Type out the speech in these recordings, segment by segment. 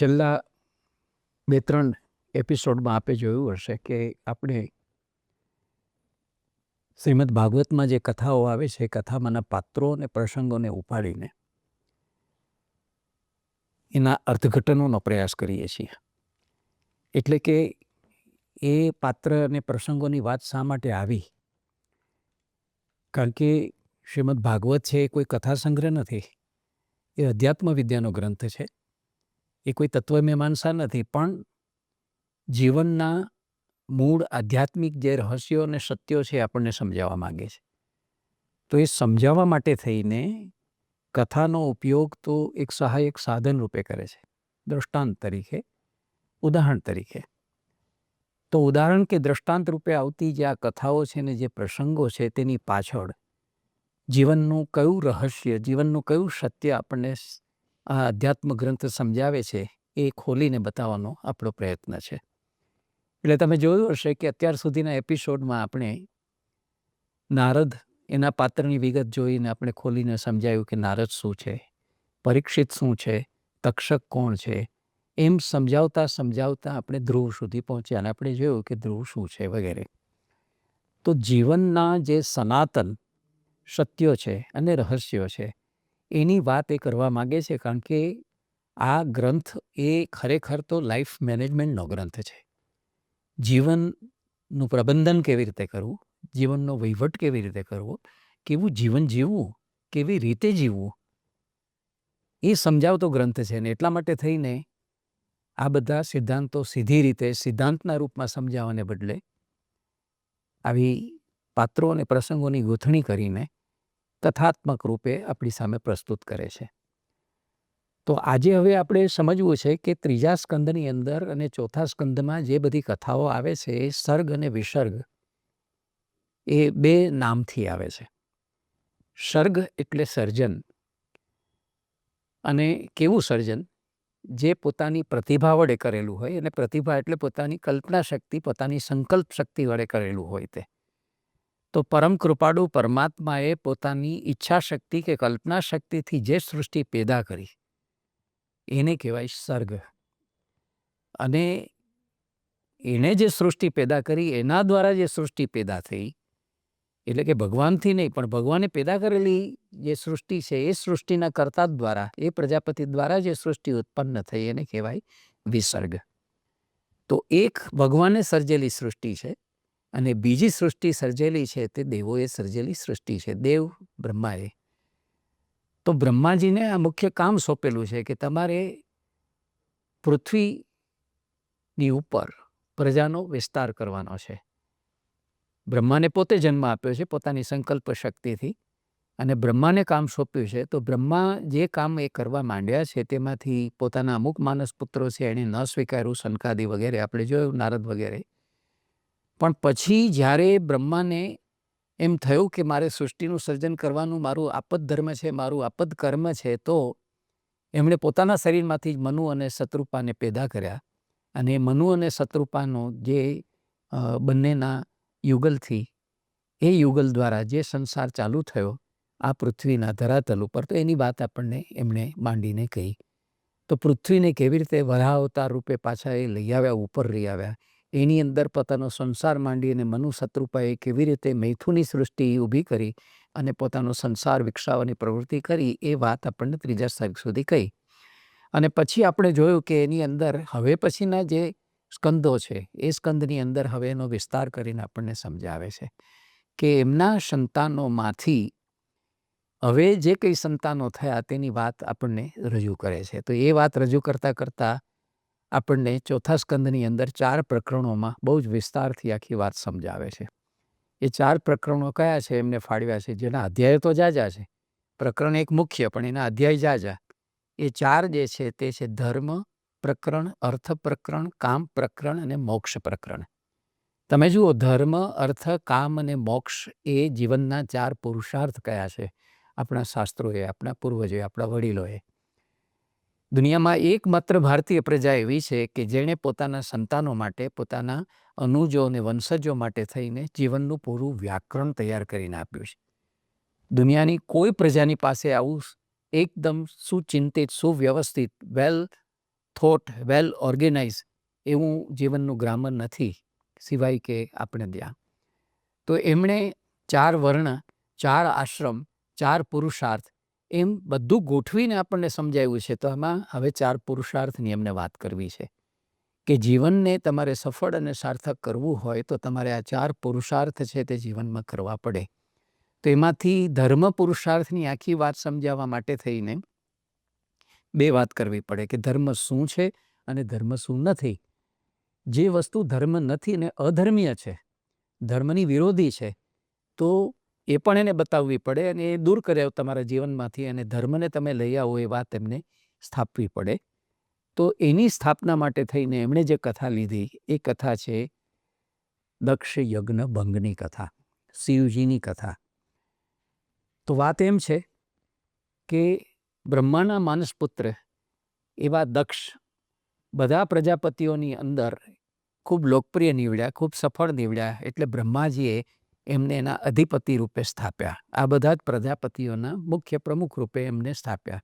છેલ્લા બે ત્રણ એપિસોડમાં આપે જોયું હશે કે આપણે શ્રીમદ ભાગવતમાં જે કથાઓ આવે છે, એ કથામાંના પાત્રો અને પ્રસંગોને ઉપાડીને એના અર્થઘટનોનો પ્રયાસ કરીએ છીએ. એટલે કે એ પાત્ર અને પ્રસંગોની વાત શા માટે આવી? કારણ કે શ્રીમદ ભાગવત છે એ કોઈ કથા સંગ્રહ નથી. એ અધ્યાત્મ વિદ્યાનો ગ્રંથ છે. એ કોઈ તત્વમીમાંસા નથી. પણ જીવનના મૂળ આધ્યાત્મિક જે રહસ્યો અને સત્યો છે આપણને સમજાવવા માગે છે. તો એ સમજાવવા માટે થઈને કથાનો ઉપયોગ તો એક સહાયક સાધન રૂપે કરે છે. દ્રષ્ટાંત તરીકે, ઉદાહરણ તરીકે. તો ઉદાહરણ કે દ્રષ્ટાંત રૂપે આવતી જે આ કથાઓ છે ને જે પ્રસંગો છે તેની પાછળ જીવનનું કયું રહસ્ય, જીવનનું કયું સત્ય આપણને આ અધ્યાત્મ ગ્રંથ સમજાવે છે એ ખોલીને બતાવવાનો આપણો પ્રયત્ન છે. એટલે તમે જોયું હશે કે અત્યાર સુધીના એપિસોડમાં આપણે નારદ એના પાત્રની વિગત જોઈને આપણે ખોલીને સમજાયું કે નારદ શું છે, પરીક્ષિત શું છે, તક્ષક કોણ છે, એમ સમજાવતા સમજાવતા આપણે ધ્રુવ સુધી પહોંચ્યા અને આપણે જોયું કે ધ્રુવ શું છે વગેરે. તો જીવનના જે સનાતન સત્યો છે અને રહસ્યો છે એની વાત એ કરવા માગે છે, કારણ કે આ ગ્રંથ એ ખરેખર તો લાઈફ મેનેજમેન્ટનો ગ્રંથ છે. જીવનનું પ્રબંધન કેવી રીતે કરવું, જીવનનો વહીવટ કેવી રીતે કરવો, કેવું જીવન જીવવું, કેવી રીતે જીવવું, એ સમજાવતો ગ્રંથ છે ને એટલા માટે થઈને આ બધા સિદ્ધાંતો સીધી રીતે સિદ્ધાંતના રૂપમાં સમજાવવાને બદલે આવી પાત્રો અને પ્રસંગોની ગૂંથણી કરીને કથાત્મક રૂપે આપણી સામે પ્રસ્તુત કરે છે. તો આજે હવે આપણે સમજવું છે કે ત્રીજા સ્કંદની અંદર અને ચોથા સ્કંદમાં જે બધી કથાઓ આવે છે, એ સર્ગ અને વિસર્ગ, એ બે નામથી આવે છે. સર્ગ એટલે સર્જન અને કેવું સર્જન? જે પોતાની પ્રતિભા વડે કરેલું હોય અને પ્રતિભા એટલે પોતાની કલ્પના શક્તિ, પોતાની સંકલ્પ શક્તિ વડે કરેલું હોય તે. તો પરમ કૃપાળુ પરમાત્માએ પોતાની ઈચ્છા શક્તિ કે કલ્પના શક્તિથી જે સૃષ્ટિ પેદા કરી, એને કહેવાય સર્ગ અને એણે જે સૃષ્ટિ પેદા કરી, એના દ્વારા જે સૃષ્ટિ પેદા થઈ, એટલે કે ભગવાનથી નહીં, પણ ભગવાને પેદા કરેલી જે સૃષ્ટિ છે, એ સૃષ્ટિના કર્તા દ્વારા, એ પ્રજાપતિ દ્વારા જે સૃષ્ટિ ઉત્પન્ન થઈ, એને કહેવાય વિસર્ગ. તો એક ભગવાને સર્જેલી સૃષ્ટિ છે અને બીજી સૃષ્ટિ સર્જેલી છે તે દેવોએ સર્જેલી સૃષ્ટિ છે. દેવ બ્રહ્માએ. તો બ્રહ્માજીને આ મુખ્ય કામ સોંપેલું છે કે તમારે પૃથ્વીની ઉપર પ્રજાનો વિસ્તાર કરવાનો છે. બ્રહ્માને પોતે જન્મ આપ્યો છે પોતાની સંકલ્પ શક્તિથી અને બ્રહ્માને કામ સોંપ્યું છે. તો બ્રહ્મા જે કામ એ કરવા માંડ્યા છે તેમાંથી પોતાના અમુક માનસ પુત્રો છે એણે ન સ્વીકાર્યું સનકાદી વગેરે, આપણે જોયું, નારદ વગેરે. પણ પછી જ્યારે બ્રહ્માને એમ થયું કે મારે સૃષ્ટિનું સર્જન કરવાનું મારું આપદ ધર્મ છે, મારું આપદ કર્મ છે, તો એમણે પોતાના શરીરમાંથી જ મનુ અને શત્રુપાને પેદા કર્યા. અને મનુ અને શત્રુપાનો જે બંનેના યુગલથી, એ યુગલ દ્વારા જે સંસાર ચાલુ થયો, આ પૃથ્વીના ધરાતલ ઉપર, તો એની વાત આપણને એમણે માંડીને કહી. તો પૃથ્વીને કેવી રીતે વરાવતા રૂપે પાછા એ લઈ આવ્યા, ઉપર લઈ આવ્યા એની અંદર પોતાનો સંસાર માંડી અને મનુ શત્રુપાએ કેવી રીતે મૈથુની સૃષ્ટિ ઊભી કરી અને પોતાનો સંસાર વિકસાવવાની પ્રવૃત્તિ કરી એ વાત આપણને ત્રીજા સર્ગ સુધી કહી. અને પછી આપણે જોયું કે એની અંદર હવે પછીના જે સ્કંદો છે, એ સ્કંદની અંદર હવે એનો વિસ્તાર કરીને આપણને સમજાવે છે કે એમના સંતાનોમાંથી હવે જે કંઈ સંતાનો થયા તેની વાત આપણને રજૂ કરે છે. તો એ વાત રજૂ કરતાં કરતાં આપણને ચોથા સ્કંદની અંદર ચાર પ્રકરણોમાં બહુ જ વિસ્તારથી આખી વાત સમજાવે છે. એ ચાર પ્રકરણો કયા છે એમને ફાળવ્યા છે? જેના અધ્યાયો તો જાજા છે. પ્રકરણ એક મુખ્ય, પણ એના અધ્યાય જાજા. એ ચાર જે છે તે છે ધર્મ, પ્રકરણ, અર્થ પ્રકરણ, કામ પ્રકરણ અને મોક્ષ પ્રકરણ. તમે જુઓ, ધર્મ, અર્થ, કામ અને મોક્ષ એ જીવનના ચાર પુરુષાર્થ કયા છે? આપણા શાસ્ત્રોએ, આપણા પૂર્વજોએ, આપણા વડીલોએ. દુનિયામાં એકમાત્ર ભારતીય પ્રજા એવી છે કે જેણે પોતાના સંતાનો માટે, પોતાના અનુજો અને વંશજો માટે થઈને જીવનનું પૂરું વ્યાકરણ તૈયાર કરીને આપ્યું છે. દુનિયાની કોઈ પ્રજાની પાસે આવું એકદમ સુચિંતિત, સુવ્યવસ્થિત વેલ થોટ વેલ ઓર્ગેનાઇઝ એવું જીવનનું ગ્રામર નથી, સિવાય કે આપણે ત્યાં. તો એમણે ચાર વર્ણ, ચાર આશ્રમ, ચાર પુરુષાર્થ એમ બધું ગોઠવીને આપણને સમજાવ્યું છે. તો આમાં હવે ચાર પુરુષાર્થની એમને વાત કરવી છે. કે જીવનને તમારે સફળ અને સાર્થક કરવું હોય તો તમારે આ ચાર પુરુષાર્થ છે તે જીવનમાં કરવા પડે. તો એમાંથી ધર્મ પુરુષાર્થની આખી વાત સમજાવવા માટે થઈને બે વાત કરવી પડે કે ધર્મ શું છે અને ધર્મ શું નથી. જે વસ્તુ ધર્મ નથી અને અધર્મીય છે, ધર્મની વિરોધી છે, તો એ પણ એને બતાવવી પડે અને એ દૂર કરે તમારા જીવનમાંથી અને ધર્મને તમે લઈ આવો એ વાત એમને સ્થાપવી પડે. તો એની સ્થાપના માટે થઈને એમણે જે કથા લીધી એ કથા છે દક્ષ યજ્ઞ ભંગની કથા, શિવજીની કથા. તો વાત એમ છે કે બ્રહ્માના માનસપુત્ર એવા દક્ષ બધા પ્રજાપતિઓની અંદર ખૂબ લોકપ્રિય નીવડ્યા, ખૂબ સફળ નીવડ્યા એટલે બ્રહ્માજીએ એમને એના અધિપતિ રૂપે સ્થાપ્યા. આ બધા જ પ્રજાપતિઓના મુખ્ય પ્રમુખ રૂપે એમને સ્થાપ્યા.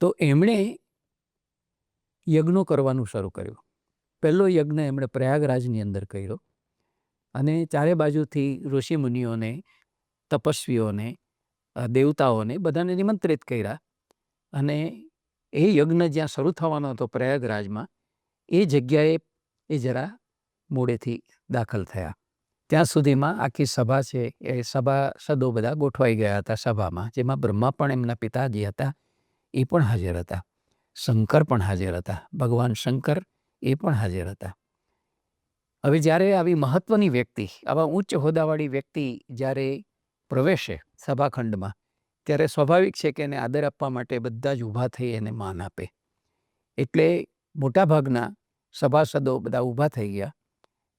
તો એમણે યજ્ઞો કરવાનું શરૂ કર્યું. પહેલો યજ્ઞ એમણે પ્રયાગરાજની અંદર કર્યો અને ચારે બાજુથી ઋષિમુનિઓને, તપસ્વીઓને દેવતાઓને બધાને નિમંત્રિત કર્યા અને એ યજ્ઞ જ્યાં શરૂ થવાનો હતો પ્રયાગરાજમાં, એ જગ્યાએ એ જરા મોડેથી દાખલ થયા. ત્યાં સુધીમાં આખી સભા છે એ સભાસદો બધા ગોઠવાઈ ગયા હતા સભામાં, જેમાં બ્રહ્મા પણ એમના પિતાજી હતા, એ પણ હાજર હતા. શંકર પણ હાજર હતા, ભગવાન શંકર એ પણ હાજર હતા. હવે જ્યારે આવી મહત્વની વ્યક્તિ, આવા ઉચ્ચ હોદ્દાવાળી વ્યક્તિ જ્યારે પ્રવેશે સભાખંડમાં, ત્યારે સ્વાભાવિક છે કે એને આદર આપવા માટે બધા જ ઊભા થઈ એને માન આપે. એટલે મોટાભાગના સભાસદો બધા ઊભા થઈ ગયા.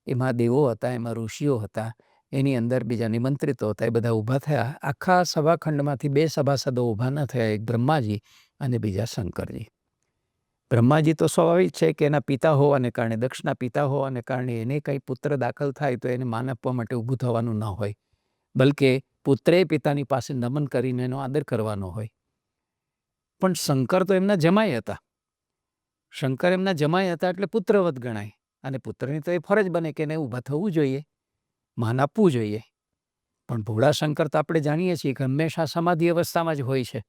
એમાં દેવો હતા, એમાં ઋષિઓ હતા, એની અંદર બીજા નિમંત્રિતો હતા, એ બધા ઊભા થયા. આખા સભાખંડમાંથી બે સભાસદો ઊભા ન થયા, એક બ્રહ્માજી અને બીજા શંકરજી. બ્રહ્માજી તો સ્વાભાવિક છે કે એના પિતા હોવાને કારણે, દક્ષના પિતા હોવાને કારણે એને કંઈ પુત્ર દાખલ થાય તો એને માન આપવા માટે ઊભું થવાનું ન હોય. બલકે પુત્રે પિતાની પાસે નમન કરીને એનો આદર કરવાનો હોય. પણ શંકર તો એમના જમાઈ હતા. શંકર એમના જમાઈ હતા એટલે પુત્રવત ગણાય. અને પુત્રની તો એ ફરજ બને કે એને ઊભા થવું જોઈએ, માન આપવું જોઈએ. પણ ભોળાશંકર તો આપણે જાણીએ છીએ કે હંમેશા સમાધિ અવસ્થામાં જ હોય છે.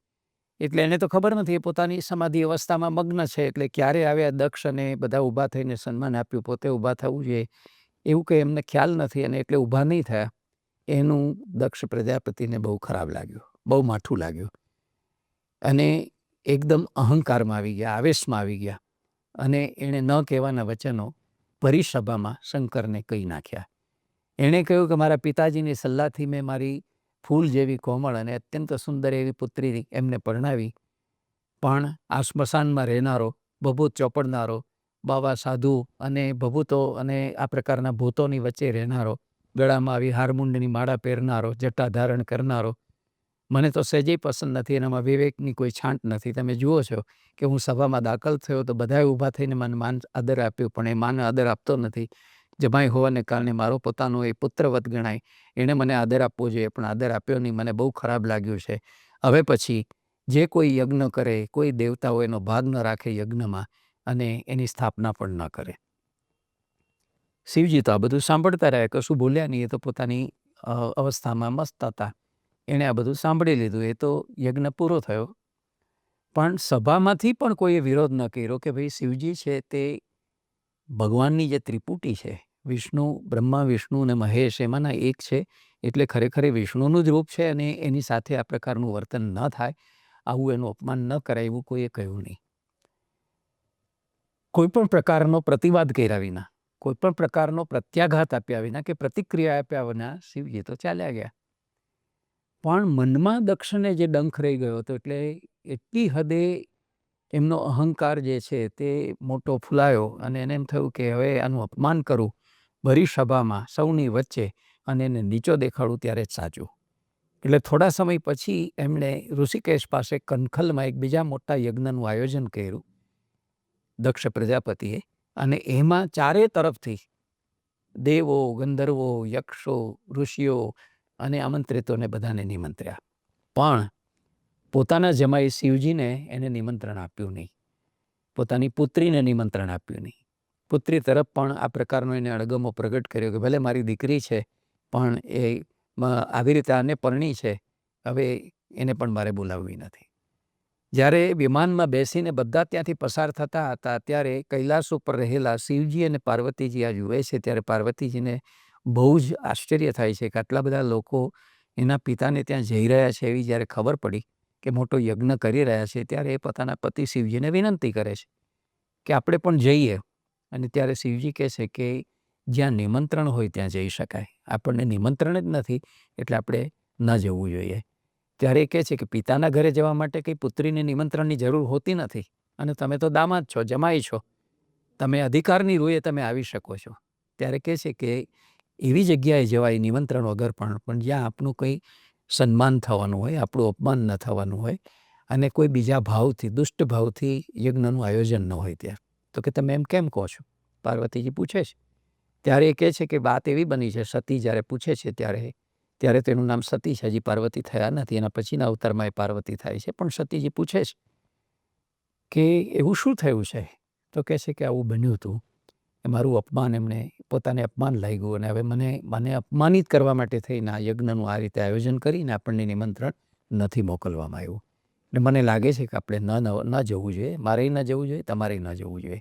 એટલે એને તો ખબર નથી એ પોતાની સમાધિ અવસ્થામાં મગ્ન છે એટલે ક્યારે આવ્યા દક્ષ અને બધા ઊભા થઈને સન્માન આપ્યું, પોતે ઊભા થવું જોઈએ. એવું કંઈ એમને ખ્યાલ નથી અને એટલે ઊભા નહીં થયા. એનું દક્ષ પ્રજાપતિને બહુ ખરાબ લાગ્યું, બહુ માઠું લાગ્યું. અને એકદમ અહંકારમાં આવી ગયા, આવેશમાં આવી ગયા. અને એણે ન કહેવાના વચનો પરિસભામાં શંકરને કહી નાખ્યા. એણે કહ્યું કે મારા પિતાજીની સલાહથી મેં મારી ફૂલ જેવી કોમળ અને અત્યંત સુંદર એવી પુત્રી એમને પરણાવી. પણ આ સ્મશાનમાં રહેનારો ભભૂત ચોપડનારો, બાવા સાધુ અને ભભૂતો અને આ પ્રકારના ભૂતોની વચ્ચે રહેનારો, ગળામાં આવી હારમુંડની માળા પહેરનારો, જટા ધારણ કરનારો મને તો સહેજેય પસંદ નથી એનામાં વિવેકની કોઈ છાંટ નથી. તમે જુઓ છો કે હું સભામાં દાખલ થયો તો બધાએ ઊભા થઈને મને માન આદર આપ્યો, પણ એ માન આદર આપતો નથી. જમાઈ હોવાને કારણે મારો પોતાનો એ પુત્રવત ગણાય. એણે મને આદર આપવો જોઈએ, પણ આદર આપ્યો નહીં. મને બહુ ખરાબ લાગ્યું છે. હવે પછી જે કોઈ યજ્ઞ કરે, કોઈ દેવતાઓ એનો ભાગ ન રાખે યજ્ઞમાં અને એની સ્થાપના પણ ન કરે. શિવજી તો આ બધું સાંભળતા રહ્યા. કશું બોલ્યા નહીં. એ તો પોતાની અવસ્થામાં મસ્ત હતા. એણે આ બધું સાંભળી લીધું. એ તો યજ્ઞ પૂરો થયો. પણ સભામાંથી પણ કોઈએ વિરોધ ન કર્યો કે ભાઈ શિવજી છે તે ભગવાનની જે ત્રિપુટી છે, વિષ્ણુ, બ્રહ્મા, વિષ્ણુ અને મહેશ, એમાંના એક છે. એટલે ખરેખર વિષ્ણુનું જ રૂપ છે અને એની સાથે આ પ્રકારનું વર્તન ન થાય. આવું એનું અપમાન ન કરાય એવું કોઈએ કહ્યું નહીં. કોઈ પણ પ્રકારનો પ્રતિવાદ કર્યા વિના, કોઈ પણ પ્રકારનો પ્રત્યાઘાત આપ્યા વિના કે પ્રતિક્રિયા આપ્યા વિના શિવજી તો ચાલ્યા ગયા. પણ મનમાં દક્ષને જે ડંખ રહી ગયો હતો, એટલે એટલી હદે એમનો અહંકાર જે છે તે મોટો ફૂલાયો અને એને એમ થયું કે હવે આનું અપમાન કરું, ભરી સભામાં સૌની વચ્ચે અને એને નીચો દેખાડું ત્યારે જ સાચું. એટલે થોડા સમય પછી એમણે ઋષિકેશ પાસે કનખલમાં એક બીજા મોટા યજ્ઞનું આયોજન કર્યું, દક્ષ પ્રજાપતિએ. અને એમાં ચારે તરફથી દેવો, ગંધર્વો, યક્ષો, ઋષિઓ અને આમંત્રિતોને બધાને નિમંત્ર્યા. પણ પોતાના જમાઈ શિવજીને એને નિમંત્રણ આપ્યું નહીં. પોતાની પુત્રીને નિમંત્રણ આપ્યું નહીં. પુત્રી તરફ પણ આ પ્રકારનો એને અણગમો પ્રગટ કર્યો કે ભલે મારી દીકરી છે, પણ એ આવી રીતે આને પરણી છે, હવે એને પણ મારે બોલાવવી નથી. જ્યારે વિમાનમાં બેસીને બધા ત્યાંથી પસાર થતા હતા, ત્યારે કૈલાસ ઉપર રહેલા શિવજી અને પાર્વતીજી આ જુએ છે, ત્યારે પાર્વતીજીને બહુ જ આશ્ચર્ય થાય છે કે આટલા બધા લોકો એના પિતાને ત્યાં જઈ રહ્યા છે એવી જ્યારે ખબર પડી કે મોટો યજ્ઞ કરી રહ્યા છે, ત્યારે એ પોતાના પતિ શિવજીને વિનંતી કરે છે કે આપણે પણ જઈએ. અને ત્યારે શિવજી કહે છે કે જ્યાં નિમંત્રણ હોય ત્યાં જઈ શકાય. આપણને નિમંત્રણ જ નથી એટલે આપણે ન જવું જોઈએ. ત્યારે એ કહે છે કે પિતાના ઘરે જવા માટે કંઈ પુત્રીને નિમંત્રણની જરૂર હોતી નથી. અને તમે તો દામાદ છો, જમાઈ છો. તમે અધિકારની રૂએ તમે આવી શકો છો. ત્યારે કહે છે કે એવી જગ્યાએ જવાય નિમંત્રણ વગર પણ પણ જ્યાં આપણું કંઈ સન્માન થવાનું હોય, આપણું અપમાન ન થવાનું હોય અને કોઈ બીજા ભાવથી, દુષ્ટ ભાવથી યજ્ઞનું આયોજન ન હોય ત્યાં. તો કે તમે એમ કેમ કહો છો? પાર્વતીજી પૂછે છે. ત્યારે એ કહે છે કે વાત એવી બની છે, સતી જ્યારે પૂછે છે ત્યારે ત્યારે તેનું નામ સતી છે, હજી પાર્વતી થયા નથી, એના પછીના અવતારમાં એ પાર્વતી થાય છે, પણ સતીજી પૂછે છે કે એવું શું થયું છે? તો કહે છે કે આવું બન્યું હતું. મારું અપમાન એમણે, પોતાને અપમાન લાગ્યું અને હવે મને મને અપમાનિત કરવા માટે થઈને આ યજ્ઞનું આ રીતે આયોજન કરીને આપણને નિમંત્રણ નથી મોકલવામાં આવ્યું. એટલે મને લાગે છે કે આપણે ન ન જવું જોઈએ મારે ન જવું જોઈએ તમારે ન જવું જોઈએ.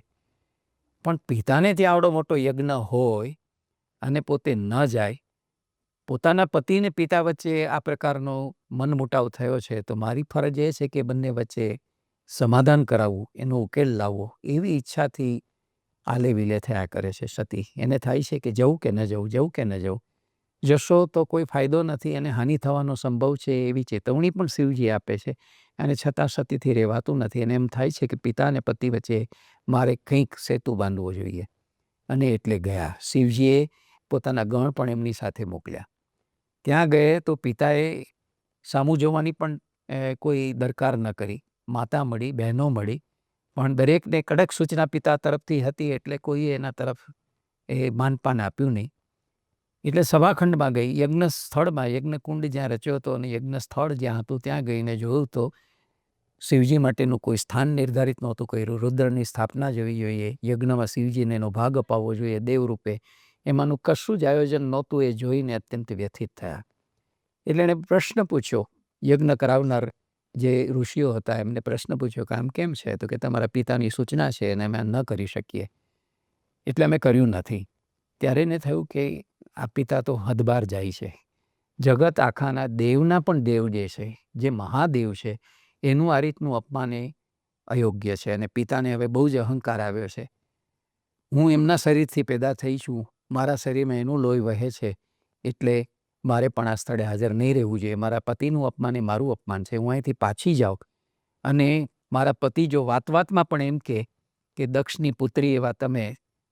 પણ પિતાને ત્યાં આવડો મોટો યજ્ઞ હોય અને પોતે ન જાય, પોતાના પતિને પિતા વચ્ચે આ પ્રકારનો મનમુટાવ થયો છે, તો મારી ફરજ એ છે કે બંને વચ્ચે સમાધાન કરાવવું, એનો ઉકેલ લાવવો, એવી ઈચ્છાથી આલે વિલે થયા કરે છે સતી. એને થાય છે કે જવું કે ન જવું જવું કે ન જવું. જશો તો કોઈ ફાયદો નથી અને હાનિ થવાનો સંભવ છે એવી ચેતવણી પણ શિવજી આપે છે. અને છતાં સતીથી રહેવાતું નથી. અને એમ થાય છે કે પિતા અને પતિ વચ્ચે મારે કંઈક સેતુ બાંધવો જોઈએ. અને એટલે ગયા. શિવજીએ પોતાના ગણ પણ એમની સાથે મોકલ્યા. ત્યાં ગયે તો પિતાએ સામું જોવાની પણ કોઈ દરકાર ન કરી. માતા મળી, બહેનો મળી. પણ દરેકને કડક સૂચના પિતા તરફથી હતી એટલે કોઈએ એના તરફ એ માનપાન આપ્યું નહીં. એટલે સભાખંડમાં ગઈ, યજ્ઞ સ્થળમાં, યજ્ઞકુંડ જ્યાં રચ્યો હતો અને યજ્ઞ સ્થળ જ્યાં હતું ત્યાં ગઈને જોયું તો શિવજી માટેનું કોઈ સ્થાન નિર્ધારિત નહોતું કર્યું. રુદ્રની સ્થાપના જોવી જોઈએ, યજ્ઞમાં શિવજીને એનો ભાગ અપાવવો જોઈએ, દેવરૂપે એમાંનું કશું જ આયોજન નહોતું એ જોઈને અત્યંત વ્યથિત થયા. એટલે એણે પ્રશ્ન પૂછ્યો, યજ્ઞ કરાવનાર જે ઋષિઓ હતા, એમને પ્રશ્ન પૂછ્યો કે આમ કેમ છે? તો કે તમારા પિતાની સૂચના છે અને અમે ન કરી શકીએ. એટલે અમે કર્યું નથી. ત્યારે એને થયું કે આ પિતા તો હદબાર જાય છે. જગત આખાના દેવના પણ દેવ જે છે, જે મહાદેવ છે, એનું આ રીતનું અપમાન એ અયોગ્ય છે અને પિતાને હવે બહુ જ અહંકાર આવ્યો છે. હું એમના શરીરથી પેદા થઈ છું. મારા શરીરમાં એનું લોહી વહે છે. એટલે મારે પણ આ સ્થળે હાજર નહીં રહેવું જોઈએ. મારા પતિનું અપમાન એ મારું અપમાન છે. હું અહીંથી પાછી જાઉં અને મારા પતિ જો વાત વાતમાં પણ એમ કે કે દક્ષની પુત્રી એવા તમે,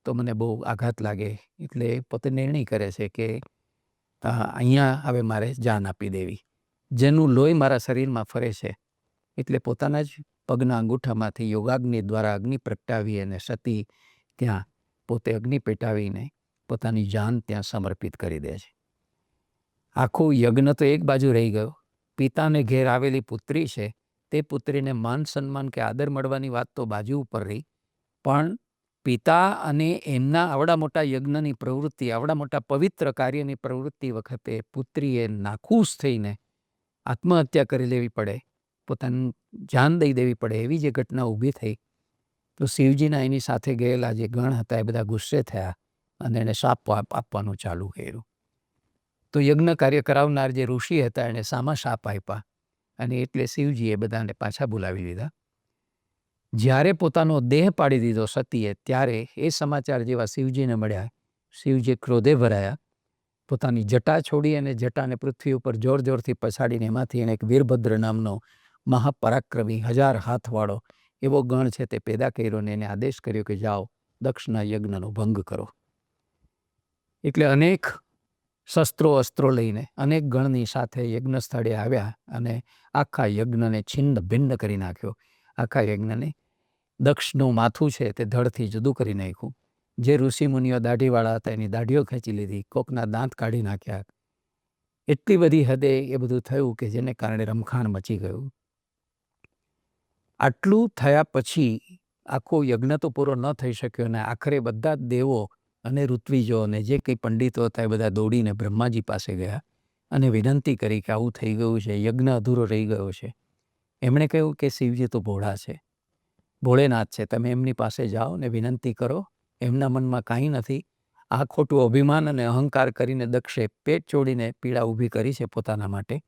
તો મને બહુ આઘાત લાગે. એટલે પોતે નિર્ણય કરે છે કે અહીંયા હવે મારે જાન આપી દેવી. જેનું લોહી મારા શરીરમાં ફરે છે. એટલે પોતાના જ પગના અંગૂઠામાંથી યોગાગ્નિ દ્વારા અગ્નિ પ્રગટાવી અને સતી ત્યાં પોતે અગ્નિ પેટાવીને પોતાની જાન ત્યાં સમર્પિત કરી દે છે. આખું યજ્ઞ તો એક બાજુ રહી ગયો. પિતાને ઘેર આવેલી પુત્રી છે, તે પુત્રીને માન સન્માન કે આદર મળવાની વાત તો બાજુ ઉપર રહી. પણ પિતા અને એમના આવડા મોટા યજ્ઞની પ્રવૃત્તિ, આવડા મોટા પવિત્ર કાર્યની પ્રવૃત્તિ વખતે પુત્રીએ નાખુશ થઈને આત્મહત્યા કરી લેવી પડે, પોતાનું જાન દઈ દેવી પડે એવી જે ઘટના ઊભી થઈ. તો શિવજીના એની સાથે ગયેલા જે ગણ હતા એ બધા ગુસ્સે થયા અને એને શાપ આપવાનું ચાલુ કર્યું. તો યજ્ઞ કાર્ય કરાવનાર જે ઋષિ હતા એણે સામા શાપ આપ્યા અને એટલે શિવજીએ બધાને પાછા બોલાવી લીધા. જ્યારે પોતાનો દેહ પાડી દીધો સતીએ ત્યારે એ સમાચાર જેવા શિવજીને મળ્યા. શિવજી ક્રોધે ભરાયા. પોતાની જટા છોડી અને જટાને પૃથ્વી ઉપર જોર જોરથી પછાડીને એમાંથી એણે એક વીરભદ્ર નામનો મહાપરાક્રમી હજાર હાથવાળો એવો ગણ છે તે પેદા કર્યો ને એને આદેશ કર્યો કે જાઓ દક્ષના યજ્ઞનો ભંગ કરો. એટલે અનેક શસ્ત્રો અસ્ત્રો લઈને અનેક ગણની સાથે યજ્ઞ સ્થળે આવ્યા અને આખા યજ્ઞને છિન્ન ભિન્ન કરી નાખ્યો. આખા યજ્ઞને દક્ષનું માથું છે તે ધડથી જુદું કરી નાખ્યું. જે ઋષિમુનિઓ દાઢીવાળા હતા એની દાઢીઓ ખેંચી લીધી, કોકના દાંત કાઢી નાખ્યા. એટલી બધી હદે એ બધું થયું કે જેને કારણે રમખાણ મચી ગયું. આટલું થયા પછી આખો યજ્ઞ તો પૂરો ન થઈ શક્યો અને આખરે બધા દેવો અને ઋત્વિજો અને જે કંઈ પંડિતો હતા એ બધા દોડીને બ્રહ્માજી પાસે ગયા અને વિનંતી કરી કે આવું થઈ ગયું છે, યજ્ઞ અધૂરો રહી ગયો છે. એમણે કહ્યું કે શિવજી તો ભોળા છે. ભોળેનાથ છે, તમે એમની પાસે જાઓ ને વિનંતી કરો. એમના મનમાં કાંઈ નથી. આ ખોટું અભિમાન અને અહંકાર કરીને દક્ષે પેટ ચોડીને પીડા ઊભી કરી છે પોતાના માટે.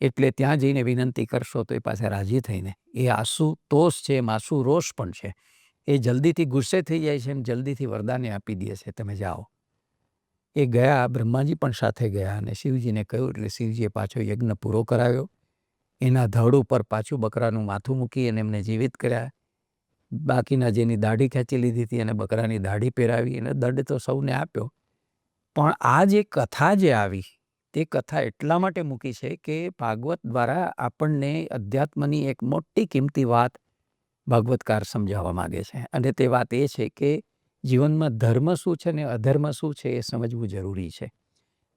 એટલે ત્યાં જઈને વિનંતી કરશો તો એ પાસે રાજી થઈને. એ આંસુ તોષ છે, એમ આંસુ રોષ પણ છે. એ જલ્દીથી ગુસ્સે થઈ જાય છે અને જલ્દીથી વરદાને આપી દે છે, તમે જાઓ. એ ગયા બ્રહ્માજી પણ સાથે ગયા અને શિવજીને કહ્યું, એટલે શિવજીએ પાછો યજ્ઞ પૂરો કરાવ્યો. એના ધડ ઉપર પાછું બકરાનું માથું મૂકી અને એમને જીવિત કર્યા. બાકીના જેની દાઢી ખેંચી લીધી હતી એને બકરાની દાઢી પહેરાવી અને દંડ તો સૌને આપ્યો. પણ આ જે કથા જે આવી, તે કથા એટલા માટે મૂકી છે કે ભાગવત દ્વારા આપણને અધ્યાત્મની એક મોટી કિંમતી વાત ભાગવતકાર સમજાવવા માગે છે. અને તે વાત એ છે કે જીવનમાં ધર્મ શું છે ને અધર્મ શું છે એ સમજવું જરૂરી છે.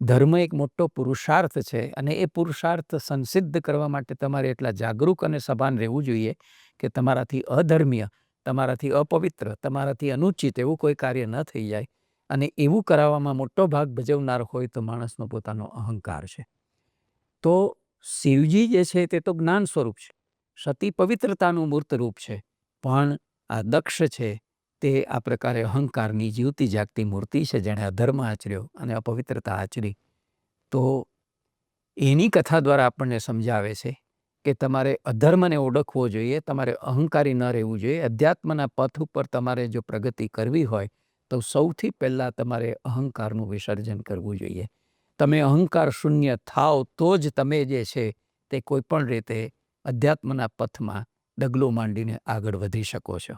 ધર્મ એક મોટો પુરુષાર્થ છે અને એ પુરુષાર્થ સંસિદ્ધ કરવા માટે તમારે એટલા જાગૃત અને સભાન રહેવું જોઈએ કે તમારાથી અધર્મીય, તમારાથી અપવિત્ર, તમારાથી અનુચિત એવું કોઈ કાર્ય ન થઈ જાય. અને એવું કરાવવામાં મોટો ભાગ ભજવનાર હોય તો માણસનો પોતાનો અહંકાર છે. તો શિવજી જે છે તે તો જ્ઞાન સ્વરૂપ છે. સતી પવિત્રતાનું મૂર્ત છે. પણ આ દક્ષ છે, તે આ પ્રકારે અહંકારની જીવતી જાગતી મૂર્તિ છે જેણે અધર્મ આચર્યો અને અપવિત્રતા આચરી. તો એની કથા દ્વારા આપણને સમજાવે છે કે તમારે અધર્મને ઓળખવો જોઈએ, તમારે અહંકારી ન રહેવું જોઈએ. અધ્યાત્મના પથ ઉપર તમારે જો પ્રગતિ કરવી હોય, તો સૌથી પહેલાં તમારે અહંકારનું વિસર્જન કરવું જોઈએ. તમે અહંકાર શૂન્ય થાવ તો જ તમે જે છે તે કોઈપણ રીતે અધ્યાત્મના પથમાં ડગલો માંડીને આગળ વધી શકો છો.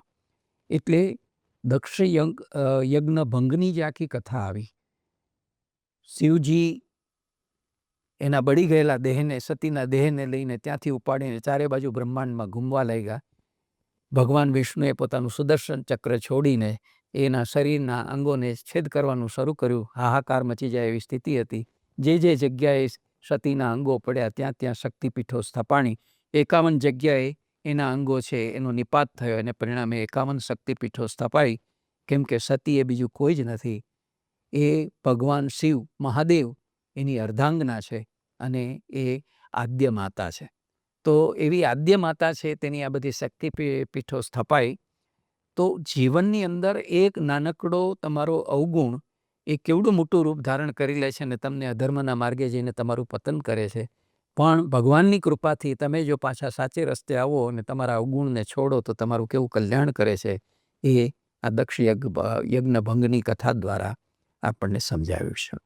એટલે દક્ષ યજ્ઞ ભંગની જે આખી કથા આવી. શિવજી એના બળી ગયેલા દેહને, સતીના દેહને લઈને ત્યાંથી ઉપાડીને ચારે બાજુ બ્રહ્માંડમાં ઘૂમવા લાગ્યા. ભગવાન વિષ્ણુએ પોતાનું સુદર્શન ચક્ર છોડીને એના શરીરના અંગોને છેદ કરવાનું શરૂ કર્યું. હાહાકાર મચી જાય એવી સ્થિતિ હતી. જે જે જગ્યાએ સતીના અંગો પડ્યા, ત્યાં ત્યાં શક્તિપીઠો સ્થપાણી એકાવન જગ્યાએ એના અંગો છે, એનો નિપાત થયો અને પરિણામે એકાવન શક્તિપીઠો સ્થપાઈ. કેમ કે સતી એ બીજું કોઈ જ નથી. એ ભગવાન શિવ, મહાદેવ, એની અર્ધાંગના છે અને એ આદ્ય માતા છે. તો એવી આદ્ય માતા છે, તેની આ બધી શક્તિ પીઠો સ્થપાઈ. તો જીવનની અંદર એક નાનકડો તમારો અવગુણ એ કેવડું મોટું રૂપ ધારણ કરી લે છે અને તમને અધર્મના માર્ગે જઈને તમારું પતન કરે છે. પણ ભગવાનની કૃપાથી તમે જો પાછા સાચે રસ્તે આવો અને તમારા અવગુણને છોડો, તો તમારું કેવું કલ્યાણ કરે છે એ આ દક્ષ યજ્ઞ યજ્ઞ ભંગની કથા દ્વારા આપણને સમજાવ્યું છે.